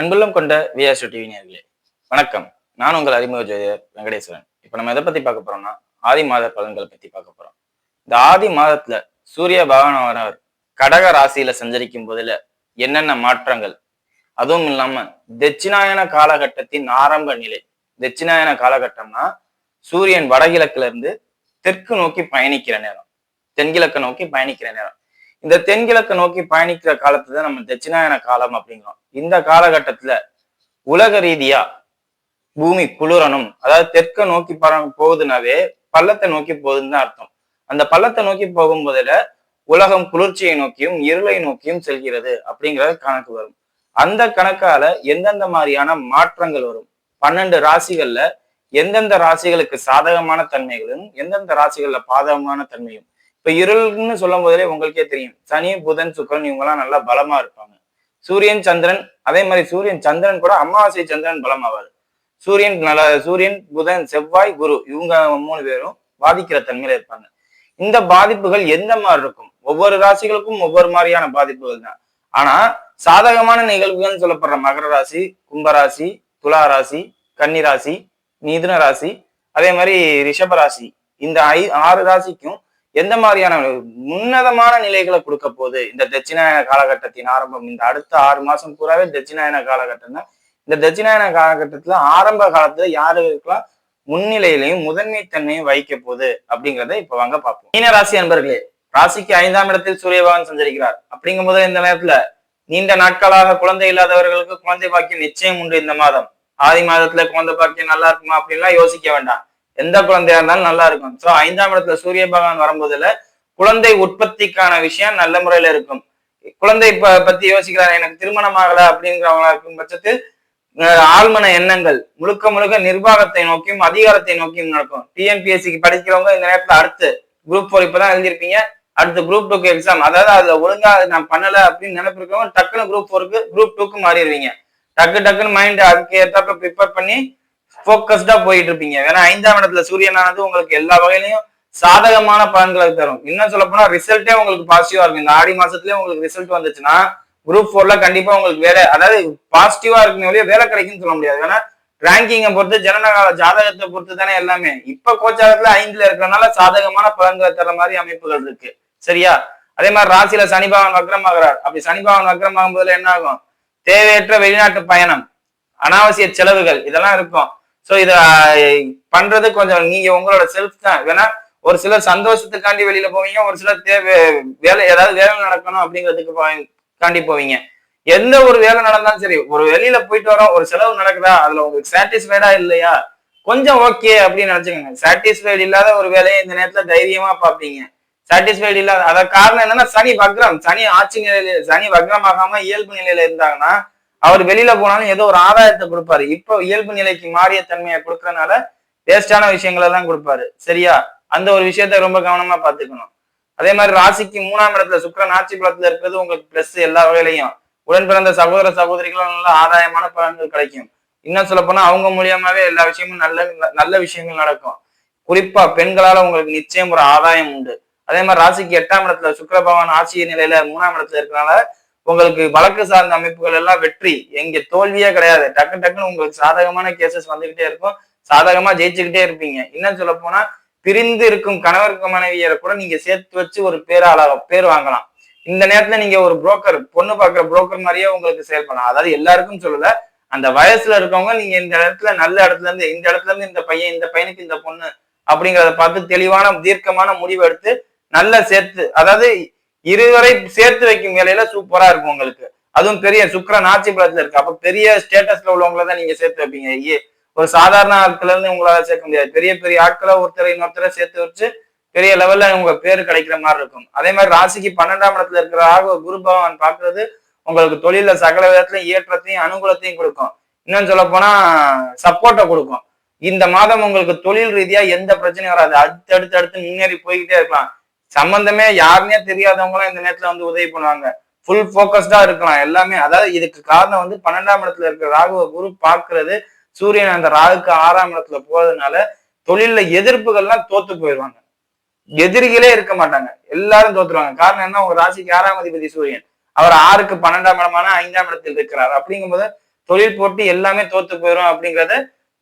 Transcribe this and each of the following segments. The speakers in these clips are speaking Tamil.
அன்புள்ளம் கொண்ட விஆர்சு டிவி நேர்களே வணக்கம். நான் உங்கள் அறிமுக ஜோதியர் வெங்கடேஸ்வரன். இப்ப நம்ம எதை பத்தி பார்க்க போறோம்னா ஆதி மாத பலன்களை பத்தி பார்க்க போறோம். இந்த ஆதி மாதத்துல சூரிய பகவானவர் கடக ராசியில சஞ்சரிக்கும் போதுல என்னென்ன மாற்றங்கள்? அதுவும் இல்லாம தட்சிணாயன காலகட்டத்தின் ஆரம்ப நிலை. தட்சிணாயன காலகட்டம்னா சூரியன் வடகிழக்குல இருந்து தெற்கு நோக்கி பயணிக்கிற நேரம். தென்கிழக்கு நோக்கி பயணிக்கிற நேரம். இந்த தென்கிழக்கு நோக்கி பயணிக்கிற காலத்தை தான் நம்ம தட்சிணாயன காலம் அப்படிங்கிறோம். இந்த காலகட்டத்துல உலக ரீதியா பூமி குளிரணும். அதாவது தெற்க நோக்கி பர போகுதுனாவே பள்ளத்தை நோக்கி போகுதுன்னு தான் அர்த்தம். அந்த பள்ளத்தை நோக்கி போகும்போதுல உலகம் குளிர்ச்சியை நோக்கியும் இருளை நோக்கியும் செல்கிறது அப்படிங்கிறது கணக்கு வரும். அந்த கணக்கால எந்தெந்த மாதிரியான மாற்றங்கள் வரும்? பன்னெண்டு ராசிகள்ல எந்தெந்த ராசிகளுக்கு சாதகமான தன்மைகளும் எந்தெந்த ராசிகள்ல பாதகமான தன்மையும் இப்ப இருள்னு சொல்லும் போதே உங்களுக்கே தெரியும். சனி புதன் சுக்கரன் இவங்கெல்லாம் நல்லா பலமா இருப்பாங்க. சூரியன் சந்திரன் அதே மாதிரி சூரியன் சந்திரன் கூட அமாவாசை சந்திரன் பலமாவாரு சூரியன் நல்ல சூரியன் புதன் செவ்வாய் குரு இவங்க மூணு பேரும் பாதிக்கிற தன்மையில இருப்பாங்க. இந்த பாதிப்புகள் எந்த மாதிரி இருக்கும்? ஒவ்வொரு ராசிகளுக்கும் ஒவ்வொரு மாதிரியான பாதிப்புகள் தான். ஆனா சாதகமான நிகழ்வுகள்னு சொல்லப்படுற மகர ராசி கும்பராசி துலா ராசி கன்னி ராசி மிதுன ராசி அதே மாதிரி ரிஷப ராசி. இந்த ஐ ஆறு ராசிக்கும் எந்த மாதிரியான உன்னதமான நிலைகளை கொடுக்க போகுது? இந்த தட்சிணாயன காலகட்டத்தின் ஆரம்பம் இந்த அடுத்த ஆறு மாசம் பூராவே தட்சிணாயன காலகட்டம் தான். இந்த தட்சிணாயன காலகட்டத்துல ஆரம்ப காலத்துல யாருக்கெல்லாம் முன்னிலையிலையும் முதன்மை தன்மையும் வைக்க போகுது அப்படிங்கிறத இப்ப வாங்க பார்ப்போம். மீன ராசி அன்பர்களே ராசிக்கு ஐந்தாம் இடத்தில் சூரியபகவான் சஞ்சரிக்கிறார். அப்படிங்கும் போது இந்த நேரத்துல நீண்ட நாட்களாக குழந்தை இல்லாதவர்களுக்கு குழந்தை பாக்கியம் நிச்சயம் உண்டு இந்த மாதம். ஆதி மாதத்துல குழந்தை பாக்கியம் நல்லா இருக்குமா அப்படின்லாம் யோசிக்க வேண்டாம். எந்த குழந்தையா இருந்தாலும் நல்லா இருக்கும் சோ ஐந்தாம் இடத்துல சூரிய பகவான் வரும்போதுல குழந்தை உற்பத்திக்கான விஷயம் நல்ல முறையில இருக்கும். குழந்தை ப பத்தி யோசிக்கிறார் எனக்கு திருமணம் ஆகல அப்படிங்கிறவங்களா இருக்கும் பட்சத்தில் ஆழ்மன எண்ணங்கள் முழுக்க முழுக்க நிர்வாகத்தை நோக்கியும் அதிகாரத்தை நோக்கியும் நடக்கும். டிஎன்பிஎஸ்சிக்கு படிக்கிறவங்க இந்த நேரத்துல அடுத்து குரூப் ஃபோர் இப்பதான் எழுதியிருப்பீங்க. அடுத்து குரூப் டூக்கு எக்ஸாம் அதாவது அதுல ஒழுங்கா நான் பண்ணல அப்படின்னு நினைப்பிருக்கவங்க டக்குன்னு குரூப் ஃபோருக்கு குரூப் டூக்கு மாறிடுவீங்க. டக்கு டக்குன்னு மைண்ட் அதுக்கு ஏற்றாப்ப ப்ரிப்பேர் பண்ணி ஃபோக்கஸ்டா போயிட்டு இருப்பீங்க ஏன்னா ஐந்தாம் இடத்துல சூரியனானது உங்களுக்கு எல்லா வகையிலையும் சாதகமான பலன்களை தரும். இன்னும் சொல்ல போனா ரிசல்ட்டே உங்களுக்கு பாசிட்டிவா இருக்கும். இந்த ஆடி மாசத்துலயே உங்களுக்கு ரிசல்ட் வந்துச்சுன்னா குரூப் ஃபோர்ல கண்டிப்பா உங்களுக்கு வேலை அதாவது பாசிட்டிவா இருக்குமே வேலை கிடைக்கும்னு சொல்ல முடியாது. ஏன்னா ரேங்கிங்கை பொறுத்து ஜனனகால ஜாதகத்தை பொறுத்து தானே எல்லாமே. இப்ப கோச்சாரத்துல ஐந்துல இருக்கிறனால சாதகமான பலன்களை தர மாதிரி அமைப்புகள் இருக்கு. சரியா? அதே மாதிரி ராசியில சனிபாவன் வக்ரமாகிறார். அப்படி சனிபாவன் வக்ரமாகும் போதுல என்ன ஆகும்? தேவையற்ற வெளிநாட்டு பயணம் அனாவசிய செலவுகள் இதெல்லாம் இருக்கும். ஸோ இதை பண்றது கொஞ்சம் நீங்க உங்களோட செல்ஃப் தான். வேணா ஒரு சிலர் சந்தோஷத்துக்காண்டி வெளியில போவீங்க ஒரு சிலர் தேவை வேலை ஏதாவது வேலை நடக்கணும் அப்படிங்கிறதுக்கு காண்டி போவீங்க. எந்த ஒரு வேலை நடந்தாலும் சரி ஒரு வெளியில போயிட்டு வரோம் ஒரு செலவு நடக்குதா அதுல உங்களுக்கு சாட்டிஸ்ஃபைடா இல்லையா? கொஞ்சம் ஓகே அப்படின்னு நினைச்சுக்கோங்க. சாட்டிஸ்ஃபைடு இல்லாத ஒரு வேலையை இந்த நேரத்துல தைரியமா பார்ப்பீங்க. சாட்டிஸ்ஃபைடு இல்லாத அத காரணம் என்னன்னா சனி வக்ரம். சனி ஆட்சி நிலையில சனி வக்ரமாகாம இயல்பு நிலையில இருந்தாங்கன்னா அவர் வெளியில போனாலும் ஏதோ ஒரு ஆதாயத்தை கொடுப்பாரு. இப்போ இயல்பு நிலைக்கு மாறிய தன்மையை கொடுக்கறனால வேஸ்டான விஷயங்களை எல்லாம் கொடுப்பாரு. சரியா? அந்த ஒரு விஷயத்த ரொம்ப கவனமா பாத்துக்கணும் அதே மாதிரி ராசிக்கு மூணாம் இடத்துல சுக்கரன் ஆட்சி பலத்துல இருக்கிறது உங்களுக்கு பிளஸ் எல்லா வகையிலையும். உடன் பிறந்த சகோதர சகோதரிகளும் நல்ல ஆதாயமான பலன்கள் கிடைக்கும். இன்னும் சொல்ல போனா அவங்க மூலியமாவே எல்லா விஷயமும் நல்ல நல்ல விஷயங்கள் நடக்கும். குறிப்பா பெண்களால உங்களுக்கு நிச்சயம் ஒரு ஆதாயம் உண்டு. அதே மாதிரி ராசிக்கு எட்டாம் இடத்துல சுக்கிர பகவான் ஆட்சி நிலையில மூணாம் இடத்துல இருக்கிறனால உங்களுக்கு வழக்கு சார்ந்த அமைப்புகள் எல்லாம் வெற்றி. எங்க தோல்வியே கிடையாது. டக்கு டக்குன்னு உங்களுக்கு சாதகமான கேசஸ் வந்துகிட்டே இருக்கும். சாதகமா ஜெயிச்சுக்கிட்டே இருப்பீங்க. இன்னும் சொல்ல போனா பிரிந்து இருக்கும் கணவருக்கு மனைவியரை கூட நீங்க சேர்த்து வச்சு ஒரு பேராள பேர் வாங்கலாம். இந்த நேரத்துல நீங்க ஒரு புரோக்கர் பொண்ணு பார்க்குற புரோக்கர் மாதிரியே உங்களுக்கு செயல்படலாம் அதாவது எல்லாருக்கும் சொல்லல அந்த வயசுல இருக்கவங்க நீங்க இந்த இடத்துல நல்ல இடத்துல இருந்து இந்த இடத்துல இருந்து இந்த பையன் இந்த பையனுக்கு இந்த பொண்ணு அப்படிங்கிறத பார்த்து தெளிவான தீர்க்கமான முடிவு எடுத்து நல்லா சேர்த்து அதாவது இருவரை சேர்த்து வைக்கும் வேலையில சூப்பரா இருக்கும் உங்களுக்கு. அதுவும் பெரிய சுக்கரன் ஆட்சி பலத்துல இருக்கு. அப்ப பெரிய ஸ்டேட்டஸ்ல உள்ளவங்கள தான் நீங்க சேர்த்து வைப்பீங்க. ஏ ஒரு சாதாரண ஆட்கள் இருந்து உங்களால சேர்க்க முடியாது. பெரிய பெரிய ஆட்களை ஒருத்தரை இன்னொருத்தரை சேர்த்து வச்சு பெரிய லெவல்ல உங்க பேர் கிடைக்கிற மாதிரி இருக்கும். அதே மாதிரி ராசிக்கு பன்னெண்டாம் இடத்துல இருக்கிற ஆக குரு பகவான் பாக்குறது உங்களுக்கு தொழில சகல விதத்துலையும் ஏற்றத்தையும் அனுகூலத்தையும் கொடுக்கும். இன்னும் சொல்ல போனா சப்போர்ட்டை கொடுக்கும். இந்த மாதம் உங்களுக்கு தொழில் ரீதியா எந்த பிரச்சனையும் வராது. அடுத்து அடுத்து அடுத்து முன்னேறி போய்கிட்டே இருக்கலாம். சம்பந்தமே யாருன்னே தெரியாதவங்களாம் இந்த நேரத்துல வந்து உதவி பண்ணுவாங்க. ஃபுல் ஃபோக்கஸ்டா இருக்கலாம் எல்லாமே. அதாவது இதுக்கு காரணம் வந்து பன்னெண்டாம் இடத்துல இருக்கிற ராகுவ குரு பாக்குறது சூரியன் அந்த ராகுக்கு ஆறாம் இடத்துல போறதுனால தொழில்ல எதிர்ப்புகள்லாம் தோத்து போயிடுவாங்க. எதிரிகளே இருக்க மாட்டாங்க. எல்லாரும் தோத்துருவாங்க. காரணம் என்ன? உங்க ராசிக்கு ஆறாம் அதிபதி சூரியன். அவர் ஆறுக்கு பன்னெண்டாம் இடமான ஐந்தாம் இடத்தில் இருக்கிறார். அப்படிங்கும்போது தொழில் போட்டி எல்லாமே தோத்து போயிடும் அப்படிங்கறத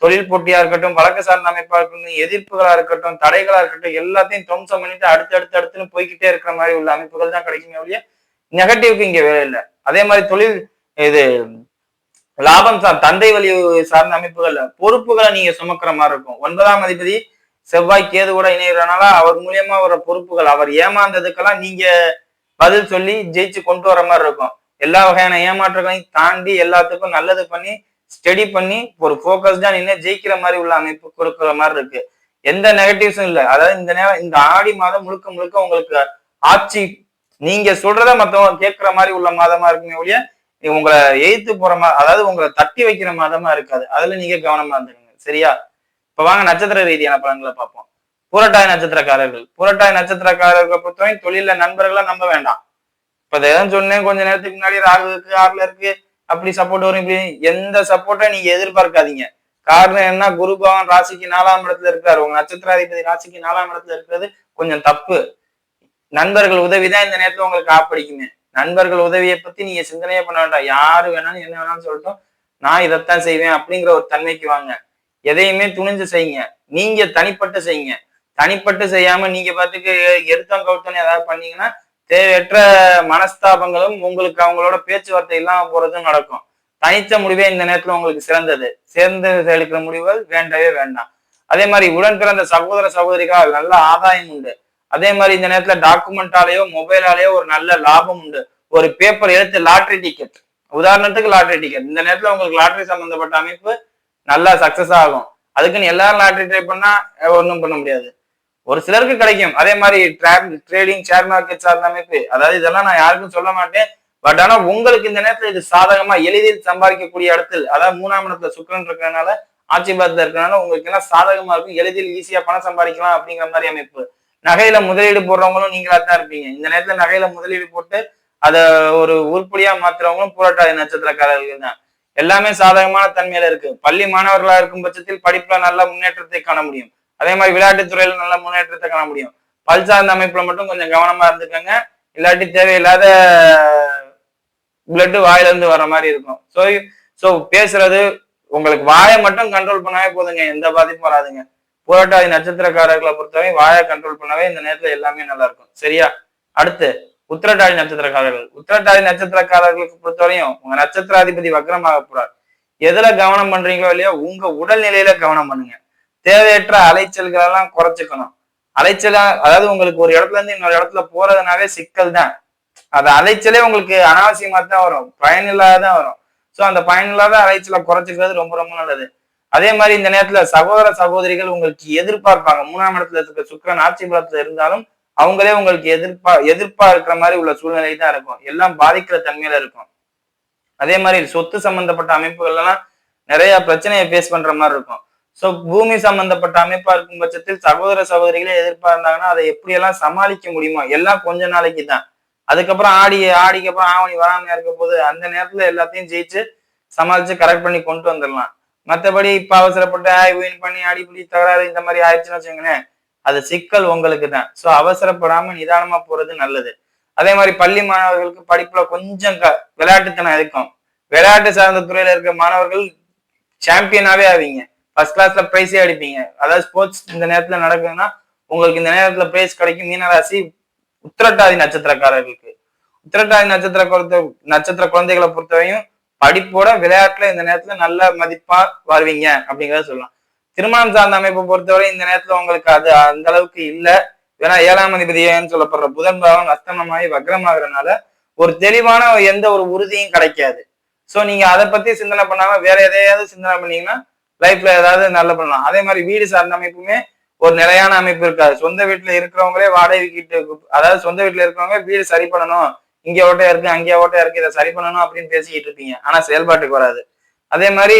தொழில் போட்டியா இருக்கட்டும் வழக்கு சார்ந்த அமைப்பா இருக்கட்டும் எதிர்ப்புகளா இருக்கட்டும் தடைகளா இருக்கட்டும் எல்லாத்தையும் துவம்சம் பண்ணிட்டு அடுத்து அடுத்து அடுத்துன்னு போய்கிட்டே இருக்கிற மாதிரி உள்ள அமைப்புகள் தான் கிடைக்குமே ஒழிய நெகட்டிவ்க்கு இங்க வேலை இல்லை. அதே மாதிரி தொழில் இது லாபம் சார் தந்தை வழி சார்ந்த அமைப்புகள்ல பொறுப்புகளை நீங்க சுமக்கிற மாதிரி இருக்கும். ஒன்பதாம் அதிபதி செவ்வாய் கேது கூட இணைகிறனால அவர் மூலியமா வர பொறுப்புகள் அவர் ஏமாந்ததுக்கெல்லாம் நீங்க பதில் சொல்லி ஜெயிச்சு கொண்டு வர மாதிரி இருக்கும். எல்லா வகையான ஏமாற்றங்களையும் தாண்டி எல்லாத்துக்கும் நல்லது பண்ணி ஸ்டடி பண்ணி ஒரு ஃபோக்கஸ்டா நின்று ஜெயிக்கிற மாதிரி உள்ள அமைப்பு கொடுக்குற மாதிரி இருக்கு. எந்த நெகட்டிவ்ஸும் இல்லை. அதாவது இந்த நேரம் இந்த ஆடி மாதம் முழுக்க முழுக்க உங்களுக்கு ஆட்சி நீங்க சொல்றத மத்தவங்க கேட்கிற மாதிரி உள்ள மாதமா இருக்குமே ஒழிய உங்களை எய்த்து போற மாதிரி அதாவது உங்களை தட்டி வைக்கிற மாதமா இருக்காது. அதுல நீங்க கவனமா இருந்துருங்க சரியா? இப்ப வாங்க நட்சத்திர ரீதியான பலன்களை பார்ப்போம். புரட்டாய் நட்சத்திரக்காரர்கள். புரட்டாய் நட்சத்திரக்காரர்களை பொறுத்தவரை தொழில நண்பர்களை நம்ப வேண்டாம். இப்ப எதாவது சொன்னேன் கொஞ்ச நேரத்துக்கு முன்னாடி ராகு இருக்கு ஆறுல இருக்கு. அப்படி சப்போர்ட் வரும் இப்படி எந்த சப்போர்ட்டை நீங்க எதிர்பார்க்காதீங்க. காரணம் என்ன? குரு பகவான் ராசிக்கு நாலாம் இடத்துல இருக்காரு உங்க நட்சத்திராதிபதி ராசிக்கு நாலாம் இடத்துல இருக்கிறது கொஞ்சம் தப்பு. நண்பர்கள் உதவிதான் இந்த நேரத்துல உங்களுக்கு ஆப்படிக்குமே நண்பர்கள் உதவியை பத்தி நீங்க சிந்தனையே பண்ண வேண்டாம். யாரு வேணாலும் என்ன வேணாலும் சொல்லட்டும். நான் இதைத்தான் செய்வேன் அப்படிங்கிற ஒரு தன்மைக்கு வாங்க. எதையுமே துணிஞ்சு செய்யுங்க. நீங்க தனிப்பட்டு செய்யுங்க. தனிப்பட்டு செய்யாம நீங்க பாத்துக்கு எடுத்தம் கவுத்தம் ஏதாவது பண்ணீங்கன்னா தேவையற்ற மனஸ்தாபங்களும் உங்களுக்கு அவங்களோட பேச்சுவார்த்தை இல்லாம போறதும் நடக்கும். தனித்த முடிவே இந்த நேரத்துல உங்களுக்கு சிறந்தது. சேர்ந்து எடுக்கிற முடிவுகள் வேண்டவே வேண்டாம். அதே மாதிரி உடன் பிறந்த சகோதர சகோதரிகளால் நல்ல ஆதாயம் உண்டு. அதே மாதிரி இந்த நேரத்துல டாக்குமெண்டாலேயோ மொபைலாலேயோ ஒரு நல்ல லாபம் உண்டு. ஒரு பேப்பர் எடுத்து லாட்ரி டிக்கெட் உதாரணத்துக்கு லாட்ரி டிக்கெட் இந்த நேரத்துல உங்களுக்கு லாட்ரி சம்பந்தப்பட்ட அமைப்பு நல்லா சக்சஸ் ஆகும். அதுக்குன்னு எல்லாரும் லாட்ரி ட்ரை பண்ணா ஒன்றும் பண்ண முடியாது. ஒரு சிலருக்கு கிடைக்கும். அதே மாதிரி ட்ரேடிங் ஷேர் மார்க்கெட் சார்ந்த அமைப்பு அதாவது இதெல்லாம் நான் யாருக்கும் சொல்ல மாட்டேன். பட் ஆனா உங்களுக்கு இந்த நேரத்துல இது சாதகமா எளிதில் சம்பாதிக்கக்கூடிய இடத்தில் அதாவது மூணாம் இடத்துல சுக்கரன் இருக்கிறதுனால ஆட்சி பாதத்துல இருக்கிறதுனால உங்களுக்கு எல்லாம் சாதகமா இருக்கும். எளிதில் ஈஸியா பணம் சம்பாதிக்கலாம் அப்படிங்கிற மாதிரி அமைப்பு. நகையில முதலீடு போடுறவங்களும் நீங்களா தான் இருப்பீங்க. இந்த நேரத்துல நகையில முதலீடு போட்டு அதை ஒரு உருப்படியா மாத்துறவங்களும் பூரட்டாதி நட்சத்திரக்காரர்கள் தான். எல்லாமே சாதகமான தன்மையில இருக்கு. பள்ளி மாணவர்களா இருக்கும் பட்சத்தில் படிப்புல நல்ல முன்னேற்றத்தை காண முடியும். அதே மாதிரி விளையாட்டுத்துறையில நல்ல முன்னேற்றத்தை காண முடியும். பல் சார்ந்த அமைப்புல மட்டும் கொஞ்சம் கவனமா இருந்துக்கோங்க. இல்லாட்டி தேவையில்லாத பிளட்டு வாயில இருந்து வர மாதிரி இருக்கும். ஸோ ஸோ பேசுறது உங்களுக்கு வாயை மட்டும் கண்ட்ரோல் பண்ணாவே போதுங்க. எந்த பாதிப்பும் வராதுங்க. புரட்டாதி நட்சத்திரக்காரர்களை பொறுத்தவரை வாயை கண்ட்ரோல் பண்ணவே இந்த நேரத்துல எல்லாமே நல்லா இருக்கும். சரியா? அடுத்து உத்திரட்டாதி நட்சத்திரக்காரர்கள். உத்திரட்டாதி நட்சத்திரக்காரர்களுக்கு பொறுத்தவரையும் உங்க நட்சத்திராதிபதி வக்கரமாக போறார். எதுல கவனம் பண்றீங்களோ இல்லையோ உங்க உடல்நிலையில கவனம் பண்ணுங்க. தேவையற்ற அலைச்சல்கள் எல்லாம் குறைச்சிக்கணும். அலைச்சலா அதாவது உங்களுக்கு ஒரு இடத்துல இருந்து இன்னொரு இடத்துல போறதுனாவே சிக்கல் தான். அது அலைச்சலே உங்களுக்கு அனாவசியமா தான் வரும். பயனில்லாதான் வரும். ஸோ அந்த பயனில்லாத அலைச்சலை குறைச்சிக்கிறது ரொம்ப ரொம்ப நல்லது. அதே மாதிரி இந்த நேரத்துல சகோதர சகோதரிகள் உங்களுக்கு எதிர்பார்ப்பாங்க. மூணாம் இடத்துல இருக்க சுக்கரன் ஆட்சி பலத்துல இருந்தாலும் அவங்களே உங்களுக்கு எதிர்ப்பா எதிர்ப்பா இருக்கிற மாதிரி உள்ள சூழ்நிலை தான் இருக்கும். எல்லாம் பாதிக்கிற தன்மையில இருக்கும். அதே மாதிரி சொத்து சம்பந்தப்பட்ட அமைப்புகள் எல்லாம் நிறைய பிரச்சனையை ஃபேஸ் பண்ற மாதிரி இருக்கும். ஸோ பூமி சம்பந்தப்பட்ட அமைப்பா இருக்கும் பட்சத்தில் சகோதர சகோதரிகளே எதிர்பார்ந்தாங்கன்னா அதை எப்படியெல்லாம் சமாளிக்க முடியுமோ எல்லாம் கொஞ்ச நாளைக்கு தான். அதுக்கப்புறம் ஆடி ஆடிக்கு அப்புறம் ஆவணி வராமையா இருக்க போது அந்த நேரத்துல எல்லாத்தையும் ஜெயிச்சு சமாளிச்சு கரெக்ட் பண்ணி கொண்டு வந்துடலாம். மற்றபடி இப்ப அவசரப்பட்டு ஆய் வீண் பண்ணி அடிப்படி தகராறு இந்த மாதிரி ஆயிடுச்சுன்னு வச்சுங்களேன் அது சிக்கல் உங்களுக்கு தான். ஸோ அவசரப்படாம நிதானமா போறது நல்லது. அதே மாதிரி பள்ளி மாணவர்களுக்கு படிப்புல கொஞ்சம் க விளையாட்டுத்தனம் இருக்கும். விளையாட்டு சார்ந்த துறையில இருக்க மாணவர்கள் சாம்பியனாவே ஆவீங்க. ஃபர்ஸ்ட் கிளாஸ்ல ப்ரைஸே அடிப்பீங்க. அதாவது ஸ்போர்ட்ஸ் இந்த நேரத்துல நடக்குதுன்னா உங்களுக்கு இந்த நேரத்துல பிரைஸ் கிடைக்கும். மீனராசி உத்திரட்டாதி நட்சத்திரக்காரர்களுக்கு. உத்திரட்டாதி நட்சத்திர குழந்தை நட்சத்திர குழந்தைகளை பொறுத்தவரையும் படிப்போட விளையாட்டுல இந்த நேரத்துல நல்ல மதிப்பா வருவீங்க அப்படிங்கிறத சொல்லலாம். திருமணம் சார்ந்த அமைப்பை பொறுத்தவரை இந்த நேரத்துல உங்களுக்கு அது அந்த அளவுக்கு இல்லை. ஏன்னா ஏழாம் அதிபதியன்னு சொல்லப்படுற புதன் பாவம் அஸ்தமனமாகி வக்ரமாகறதுனால ஒரு தெளிவான எந்த ஒரு உறுதியும் கிடைக்காது. ஸோ நீங்க அதை பத்தி சிந்தனை பண்ணாம வேற எதையாவது சிந்தனை பண்ணீங்கன்னா லைஃப்ல ஏதாவது நல்ல பண்ணலாம். அதே மாதிரி வீடு சார்ந்த அமைப்புமே ஒரு நிலையான அமைப்பு இருக்காது. சொந்த வீட்டுல இருக்கிறவங்களே வாடகை வீட்டு அதாவது சொந்த வீட்டுல இருக்கிறவங்க வீடு சரி பண்ணணும். இங்கே ஓட்டையா இருக்கு அங்கேயே ஓட்டையா இருக்கு இதை சரி பண்ணணும் அப்படின்னு பேசிக்கிட்டு இருப்பீங்க. ஆனா செயல்பாட்டுக்கு வராது. அதே மாதிரி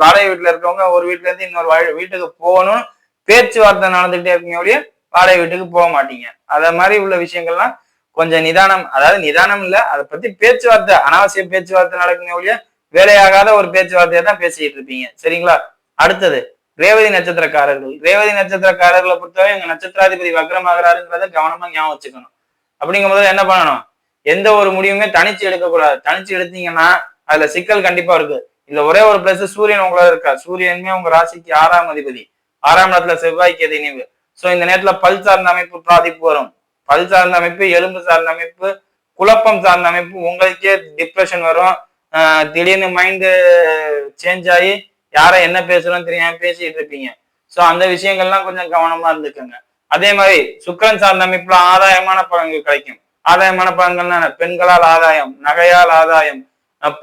வாடகை வீட்டுல இருக்கவங்க ஒரு வீட்டுல இருந்து இன்னொரு வீட்டுக்கு போகணும். பேச்சுவார்த்தை நடந்துகிட்டே இருக்கீங்க ஒழிய வாடகை வீட்டுக்கு போக மாட்டீங்க. அத மாதிரி உள்ள விஷயங்கள்லாம் கொஞ்சம் நிதானம் அதாவது நிதானம் இல்ல அதை பத்தி பேச்சுவார்த்தை அனாவசிய பேச்சுவார்த்தை நடக்குங்க ஒழிய வேலையாகாத ஒரு பேச்சுவார்த்தையை தான் பேசிக்கிட்டு இருப்பீங்க. சரிங்களா? அடுத்தது ரேவதி நட்சத்திரக்காரர்கள். ரேவதி நட்சத்திரக்காரர்களை பொறுத்தவரை எங்க நட்சத்திராதிபதி வக்ரமாகறாருங்கிறத கவனமா ஞாபகம் வச்சுக்கணும். அப்படிங்கும்போது என்ன பண்ணணும்? எந்த ஒரு முடிவுமே தனிச்சு எடுக்கக்கூடாது. தனிச்சு எடுத்தீங்கன்னா அதுல சிக்கல் கண்டிப்பா இருக்கு. இதுல ஒரே ஒரு பிளஸ் சூரியன் உங்களோட இருக்கா? சூரியனுமே உங்க ராசிக்கு ஆறாம் அதிபதி. ஆறாம் இடத்துல செவ்வாய்க்கு எது இணைவு. சோ இந்த நேரத்துல பல் சார்ந்த அமைப்பு பாதிப்பு வரும். பல் சார்ந்த அமைப்பு எலும்பு சார்ந்த அமைப்பு குழப்பம் சார்ந்த அமைப்பு உங்களுக்கே டிப்ரெஷன் வரும். திடீர்னு மைண்டு சேஞ்ச் ஆகி யாரை என்ன பேசுறோம் தெரியாம பேசிட்டு இருப்பீங்க. ஸோ அந்த விஷயங்கள்லாம் கொஞ்சம் கவனமா இருந்துக்கோங்க. அதே மாதிரி சுக்கரன் சார்ந்த அமைப்புல ஆதாயமான பலன்கள் கிடைக்கும். ஆதாயமான பலன்கள்னா பெண்களால் ஆதாயம் நகையால் ஆதாயம்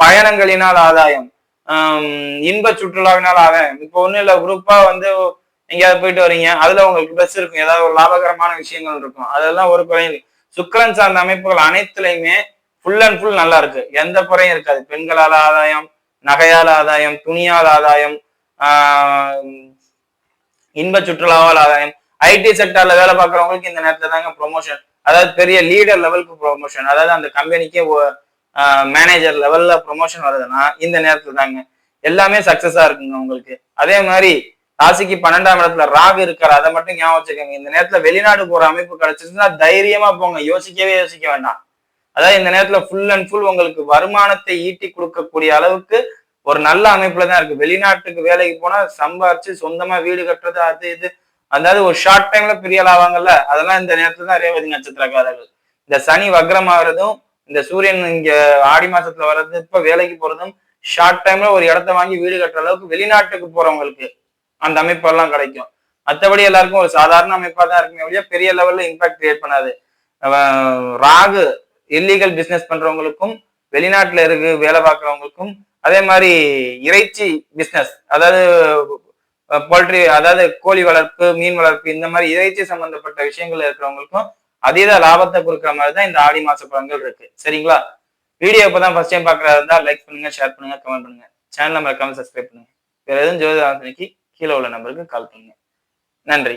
பயணங்களினால் ஆதாயம் ஆஹ் இன்ப சுற்றுலாவினால் ஆதாயம். இப்போ ஒன்றும் இல்ல குரூப்பா வந்து எங்கேயாவது போயிட்டு வரீங்க அதுல உங்களுக்கு பெஸ்ட் இருக்கும். ஏதாவது ஒரு லாபகரமான விஷயங்கள் இருக்கும். அதெல்லாம் ஒரு குறையும் சுக்கரன் சார்ந்த அமைப்புகள் அனைத்துலயுமே ஃபுல் அண்ட் ஃபுல் நல்லா இருக்கு. எந்த குறையும் இருக்காது. பெண்களால் ஆதாயம் நகையால் ஆதாயம் துணியால் ஆதாயம் ஆஹ் இன்ப சுற்றுலாவால் ஆதாயம் ஐடி செக்டர்ல வேலை பார்க்குறவங்களுக்கு இந்த நேரத்துல தாங்க ப்ரொமோஷன் அதாவது பெரிய லீடர் லெவலுக்கு ப்ரொமோஷன் அதாவது அந்த கம்பெனிக்கே மேனேஜர் லெவல்ல ப்ரொமோஷன் வருதுன்னா இந்த நேரத்துல தாங்க எல்லாமே சக்சஸா இருக்குங்க உங்களுக்கு. அதே மாதிரி ராசிக்கு பன்னெண்டாம் இடத்துல ராகு இருக்காரு. அதை மட்டும் ஞாபகம் வச்சுக்கோங்க. இந்த நேரத்துல வெளிநாடு போற அமைப்பு கிடைச்சிச்சுன்னா தைரியமா போங்க. யோசிக்கவே யோசிக்க வேண்டாம். அதாவது இந்த நேரத்துல ஃபுல் அண்ட் ஃபுல் உங்களுக்கு வருமானத்தை ஈட்டி கொடுக்கக்கூடிய அளவுக்கு ஒரு நல்ல அமைப்புல தான் இருக்கு. வெளிநாட்டுக்கு வேலைக்கு போனா சம்பாரிச்சு சொந்தமா வீடு கட்டுறது அது இது. அதாவது ஒரு ஷார்ட் டைம்ல பெரிய ஆள் ஆவாங்கல்ல அதெல்லாம் இந்த நேரத்துல தான் ரேவதி நட்சத்திரக்காரர்கள் இந்த சனி வக்ரமாகறதும் இந்த சூரியன் இங்க ஆடி மாசத்துல வர்றது இப்ப வேலைக்கு போறதும் ஷார்ட் டைம்ல ஒரு இடத்த வாங்கி வீடு கட்டுற அளவுக்கு வெளிநாட்டுக்கு போறவங்களுக்கு அந்த அமைப்பெல்லாம் கிடைக்கும். மற்றபடி எல்லாருக்கும் ஒரு சாதாரண அமைப்பா தான் இருக்குமே வழியா பெரிய லெவல்ல இம்பாக்ட் கிரியேட் பண்ணாது. ராகு இல்லீகல் பிஸ்னஸ் பண்றவங்களுக்கும் வெளிநாட்டுல இருக்கு வேலை பார்க்கறவங்களுக்கும் அதே மாதிரி இறைச்சி பிஸ்னஸ் அதாவது போல்ட்ரி அதாவது கோழி வளர்ப்பு மீன் வளர்ப்பு இந்த மாதிரி இறைச்சி சம்பந்தப்பட்ட விஷயங்கள் இருக்கிறவங்களுக்கும் அதீத லாபத்தை கொடுக்குற மாதிரி தான் இந்த ஆடி மாச பழங்கள் இருக்கு. சரிங்களா? வீடியோ இப்போ தான் ஃபர்ஸ்ட் டைம் பார்க்குறதா இருந்தா லைக் பண்ணுங்க ஷேர் பண்ணுங்க கமெண்ட் பண்ணுங்க. சேனல் மறக்காம சப்ஸ்கிரைப் பண்ணுங்க. வேற எதுவும் ஜோதி ஆலோசனைக்கு கீழே உள்ள நம்பருக்கு கால் பண்ணுங்க. நன்றி.